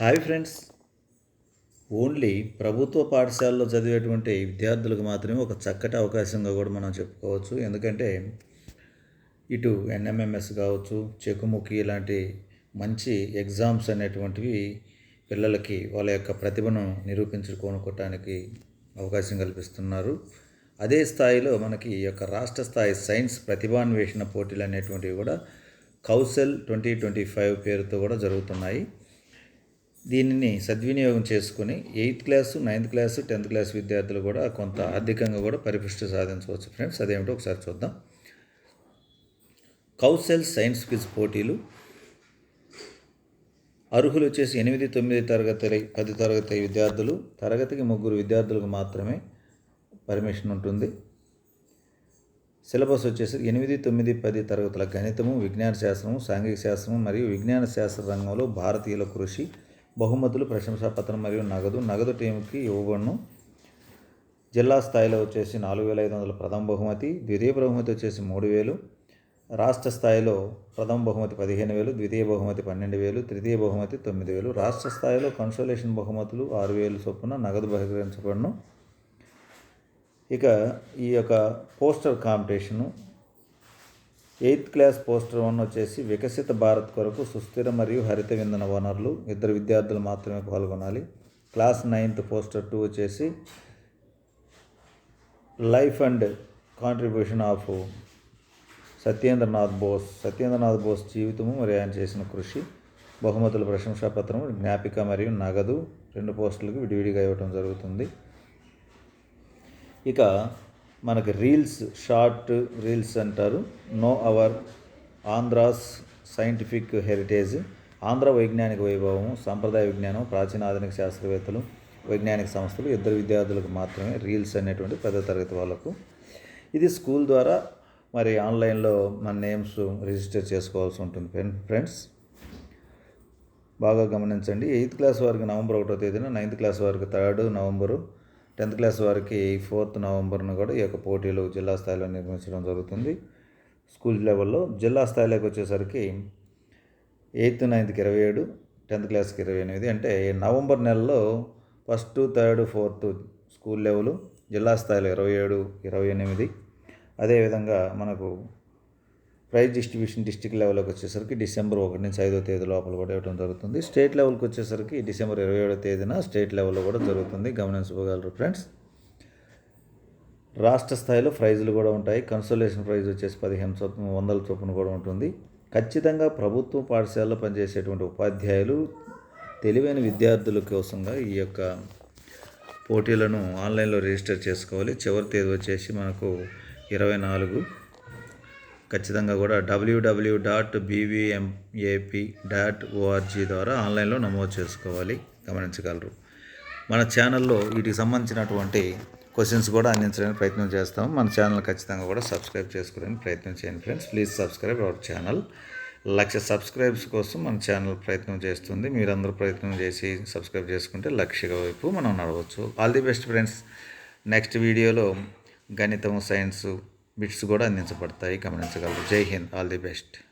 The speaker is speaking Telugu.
Hi friends. ఓన్లీ ప్రభుత్వ పాఠశాలలో చదివేటువంటి విద్యార్థులకు మాత్రమే ఒక చక్కటి అవకాశంగా కూడా మనం చెప్పుకోవచ్చు. ఎందుకంటే ఇటు ఎన్ఎంఎంఎస్ కావచ్చు చెకుముకి ఇలాంటి మంచి ఎగ్జామ్స్ అనేటువంటివి పిల్లలకి వాళ్ళ యొక్క ప్రతిభను నిరూపించుకోనుకోవటానికి అవకాశం కల్పిస్తున్నారు. అదే స్థాయిలో మనకి ఈ యొక్క రాష్ట్ర స్థాయి సైన్స్ ప్రతిభాన్వేషణ పోటీలు అనేటువంటివి కూడా కౌశల్ ట్వంటీ ట్వంటీ ఫైవ్ పేరుతో కూడా జరుగుతున్నాయి. దీనిని సద్వినియోగం చేసుకుని eighth class ninth class tenth class విద్యార్థులు కూడా కొంత ఆర్థికంగా కూడా పరిపుష్టి సాధించవచ్చు ఫ్రెండ్స్. అదేమిటో ఒకసారి చూద్దాం. కౌశల్ సైన్స్ క్విజ్ పోటీలు. అర్హులు వచ్చేసి ఎనిమిది తొమ్మిది తరగతి పది తరగతి విద్యార్థులు. తరగతికి ముగ్గురు విద్యార్థులకు మాత్రమే పర్మిషన్ ఉంటుంది. సిలబస్ వచ్చేసి ఎనిమిది తొమ్మిది పది తరగతుల గణితము విజ్ఞాన శాస్త్రము సాంఘిక శాస్త్రము మరియు విజ్ఞాన శాస్త్ర రంగంలో భారతీయుల కృషి బహుమతులు ప్రశంసాపత్రం మరియు నగదు. నగదు టీంకి ఇవ్వబడును. జిల్లా స్థాయిలో వచ్చేసి నాలుగు వేల ఐదు వందల ప్రథమ బహుమతి ద్వితీయ బహుమతి వచ్చేసి మూడు వేలు. రాష్ట్ర స్థాయిలో ప్రథమ బహుమతి పదిహేను వేలు ద్వితీయ బహుమతి పన్నెండు వేలు తృతీయ బహుమతి తొమ్మిది వేలు. రాష్ట్ర స్థాయిలో కన్సోలేషన్ బహుమతులు ఆరు వేలు చొప్పున నగదు బహిష్కరించబడును ఇక ఈ యొక్క poster competition eighth class poster one వచ్చేసి వికసిత భారత్ కొరకు సుస్థిర మరియు హరిత విందన వనరులు. ఇద్దరు విద్యార్థులు మాత్రమే పాల్గొనాలి. క్లాస్ నైన్త్ పోస్టర్ టూ వచ్చేసి life and contribution of Satyendranath Bose. Satyendranath Bose జీవితము మరియు ఆయన చేసిన కృషి. బహుమతుల ప్రశంసాపత్రం జ్ఞాపిక మరియు నగదు రెండు పోస్టులకు విడివిడిగా ఇవ్వటం జరుగుతుంది. ఇక మనకి రీల్స్ షార్ట్ రీల్స్ అంటారు. No our Andhra's scientific heritage. Andhra వైజ్ఞానిక వైభవం సాంప్రదాయ విజ్ఞానం ప్రాచీన ఆధునిక శాస్త్రవేత్తలు వైజ్ఞానిక సంస్థలు ఇద్దరు విద్యార్థులకు మాత్రమే రీల్స్ అనేటువంటి పెద్ద తరగతి వాళ్ళకు. ఇది స్కూల్ ద్వారా మరి ఆన్లైన్లో మన నేమ్స్ రిజిస్టర్ చేసుకోవాల్సి ఉంటుంది ఫ్రెండ్స్. బాగా గమనించండి. ఎయిత్ క్లాస్ వారికి నవంబర్ ఒకటో తేదీన నైన్త్ క్లాస్ వారికి థర్డ్ నవంబరు. టెన్త్ క్లాస్ వారికి ఫోర్త్ నవంబర్ను కూడా ఈ యొక్క పోటీలు జిల్లా స్థాయిలో నిర్వహించడం జరుగుతుంది. స్కూల్ లెవెల్లో జిల్లా స్థాయిలోకి వచ్చేసరికి ఎయిత్ నైన్త్కి ఇరవై ఏడు టెన్త్ క్లాస్కి ఇరవై ఎనిమిది. అంటే నవంబర్ నెలలో first third fourth school level జిల్లా స్థాయిలో ఇరవై ఏడు ఇరవై ఎనిమిది. అదేవిధంగా మనకు ప్రైజ్ డిస్ట్రిబ్యూషన్ డిస్టిక్ లెవెల్కి వచ్చేసరికి డిసెంబర్ ఒకటి నుంచి ఐదో తేదీ లోపల కూడా ఇవ్వడం జరుగుతుంది. స్టేట్ లెవెల్కి వచ్చేసరికి డిసెంబర్ ఇరవై ఏడో తేదీన స్టేట్ లెవెల్లో కూడా జరుగుతుంది. గమనించగలరు ఫ్రెండ్స్. రాష్ట్ర స్థాయిలో ప్రైజులు కూడా ఉంటాయి. కన్సోలేషన్ ప్రైజ్ వచ్చేసి పదిహేను చొప్పున వందల చొప్పున కూడా ఉంటుంది. ఖచ్చితంగా ప్రభుత్వ పాఠశాలలో పనిచేసేటువంటి ఉపాధ్యాయులు తెలివైన విద్యార్థుల కోసంగా ఈ యొక్క పోటీలను ఆన్లైన్లో రిజిస్టర్ చేసుకోవాలి. చివరి తేదీ వచ్చేసి మనకు ఇరవై నాలుగు ఖచ్చితంగా కూడా WW dot BVMAP dot ORG ద్వారా ఆన్లైన్లో నమోదు చేసుకోవాలి. గమనించగలరు. మన ఛానల్లో వీటికి సంబంధించినటువంటి క్వశ్చన్స్ కూడా అందించడానికి ప్రయత్నం చేస్తాము మన ఛానల్ ఖచ్చితంగా కూడా సబ్స్క్రైబ్ చేసుకోవడానికి ప్రయత్నం చేయండి friends. Please subscribe our channel. Lakh subscribes కోసం మన ఛానల్ ప్రయత్నం చేస్తుంది. మీరందరూ ప్రయత్నం చేసి సబ్స్క్రైబ్ చేసుకుంటే లక్ష్య వైపు మనం నడవచ్చు. All the best friends. Next వీడియోలో గణితం సైన్సు బిట్స్ కూడా అందించబడతాయి. గమనించగలరు. జై హింద్. All the best.